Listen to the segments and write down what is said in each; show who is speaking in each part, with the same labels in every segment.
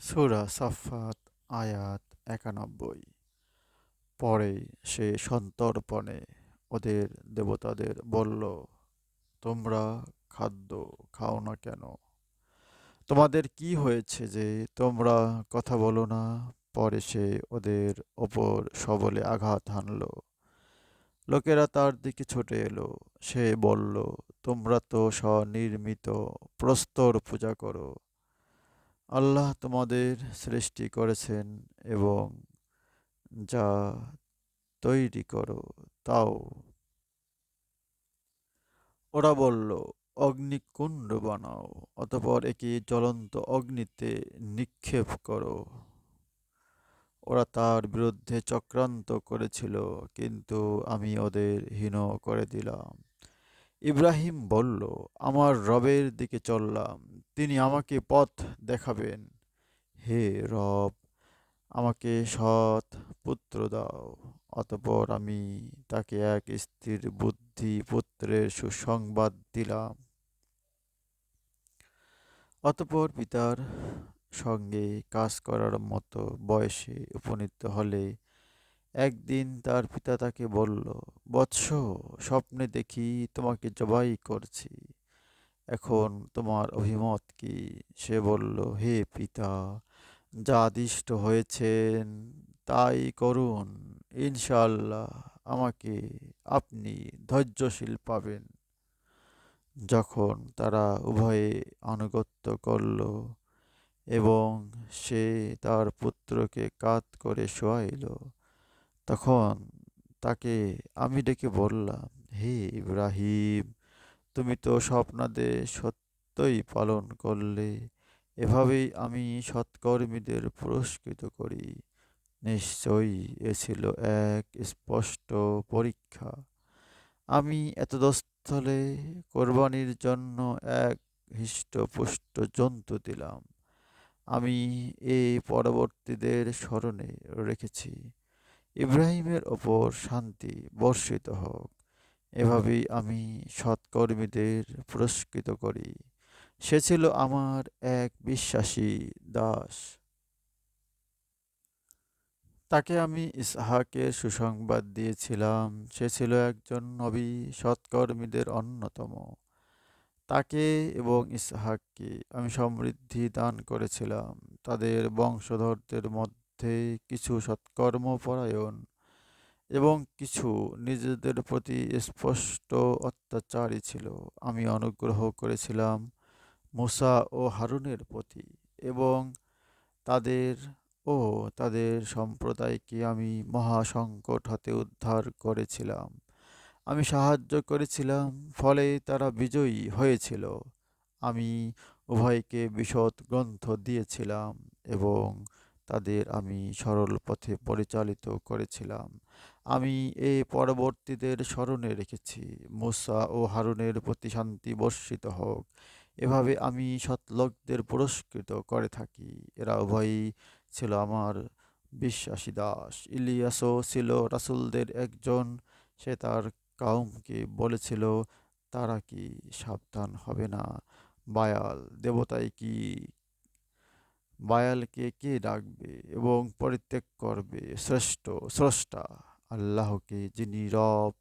Speaker 1: সূরা সাফাত আয়াত একানব্বই। পরে সে সন্তর্পণে ওদের দেবতাদের বলল, তোমরা খাদ্য খাও না কেন? তোমাদের কি হয়েছে যে তোমরা কথা বলো না? পরে সে ওদের ওপর সবলে আঘাত হানল। লোকেরা তার দিকে ছুটে এলো। সে বলল, তোমরা তো স্বনির্মিত প্রস্তর পূজা করো। আল্লাহ তোমাদের সৃষ্টি করেছেন এবং যা তৈরি করো তাও। ওরা বলল, অগ্নিকুণ্ড বানাও, অতপর একে জ্বলন্ত অগ্নিতে নিক্ষেপ করো। ওরা তার বিরুদ্ধে চক্রান্ত করেছিল, কিন্তু আমি ওদের হীন করে দিলাম। ইব্রাহিম বলল, আমার রবের দিকে চললাম, তিনি আমাকে পথ দেখাবেন। হে রব, আমাকে সৎ পুত্র দাও, অতপর আমি তাকে এক স্থির বুদ্ধি পুত্রের সুসংবাদ দিলাম। অতপর পিতার সঙ্গে কাজ করার মতো বয়সে উপনীত হলে একদিন তার পিতা তাকে বলল, বৎস, স্বপ্নে দেখি তোমাকে জবাই করছি। এখন তোমার অভিমত কি? সে বলল, হে পিতা, যা আদিষ্ট হয়েছেন তাই করুন। ইনশাআল্লাহ আমাকে আপনি ধৈর্যশীল পাবেন। যখন তারা উভয়ে আনুগত্য করল এবং সে তার পুত্রকে কাত করে শোয়াইল তখন তাকে আমি ডেকে বললাম, হে ইব্রাহিম, তুমি তো স্বপ্নাদে সত্যই পালন করলে। এভাবেই আমি সৎকর্মীদের পুরস্কৃত করি। নিশ্চয়ই এ ছিল এক স্পষ্ট পরীক্ষা। আমি এতদস্থলে কোরবানির জন্য এক হৃষ্টপুষ্ট জন্তু দিলাম। আমি এই পরবর্তীদের স্মরণে রেখেছি। ইব্রাহিমের ওপর শান্তি বর্ষিত হোক। এভাবেই আমি সৎকর্মীদের পুরস্কৃত করি। সে ছিল আমার এক বিশ্বাসী দাস। তাকে আমি ইসহাকে সুসংবাদ দিয়েছিলাম। সে ছিল একজন নবী, সৎকর্মীদের অন্যতম। তাকে এবং ইসহাককে আমি সমৃদ্ধি দান করেছিলাম। তাদের বংশধরদের মধ্যে কিছু সৎকর্মপরায়ণ এবং কিছু নিজেদের প্রতি স্পষ্ট অত্যাচারী ছিল। আমি অনুগ্রহ করেছিলাম মুসা ও হারুনের প্রতি এবং তাদের ও তাদের সম্প্রদায়কে আমি মহাসংকট হতে উদ্ধার করেছিলাম। আমি সাহায্য করেছিলাম, ফলে তারা বিজয়ী হয়েছিল। আমি উভয়কে বিশদ গ্রন্থ দিয়েছিলাম এবং তাদের আমি সরল পথে পরিচালিত করেছিলাম। আমি এ পরবর্তীদের স্মরণে রেখেছি। মুসা ও হারুনের প্রতি শান্তি বর্ষিত হোক। এভাবে আমি সৎলোকদের পুরস্কৃত করে থাকি। এরা উভয়ই ছিল আমার বিশ্বাসী দাস। ইলিয়াসও ছিল রাসুলদের একজন। সে তার কাউমকে বলেছিল, তারা কি সাবধান হবে না? বায়াল দেবতায় কি বায়ালকে কে ডাকবে এবং পরিত্যাগ করবে? শ্রেষ্ঠ স্রষ্টা আল্লাহকে যিনি রব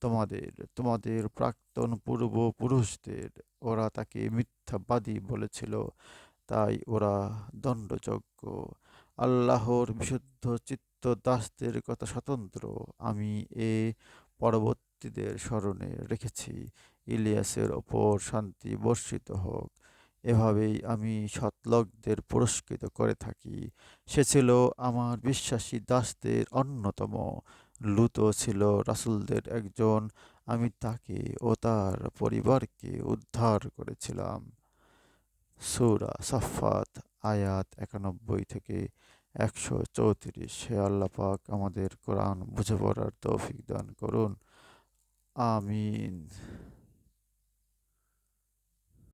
Speaker 1: তোমাদের তোমাদের প্রাক্তন পূর্বপুরুষদের, ওরা তাকে মিথ্যাবাদী বলেছিল, তাই ওরা দণ্ডযোগ্য আল্লাহর বিশুদ্ধ চিত্ত দাসদের কথা স্বতন্ত্র, আমি এ পরবর্তীদের স্মরণে রেখেছি। ইলিয়াসের ওপর শান্তি বর্ষিত হোক। এভাবেই আমি সৎলোকদের পুরস্কৃত করে থাকি। সে ছিল আমার বিশ্বাসী দাসদের অন্যতম। লুতো ছিল রাসুলদের একজন। আমি তাকে ও তার পরিবারকে উদ্ধার করেছিলাম। সুরা সাফাত আয়াত একানব্বই থেকে একশো চৌত্রিশ। হে আল্লাহ পাক আমাদের কোরআন বুঝে পড়ার তৌফিক দান করুন। আমিন।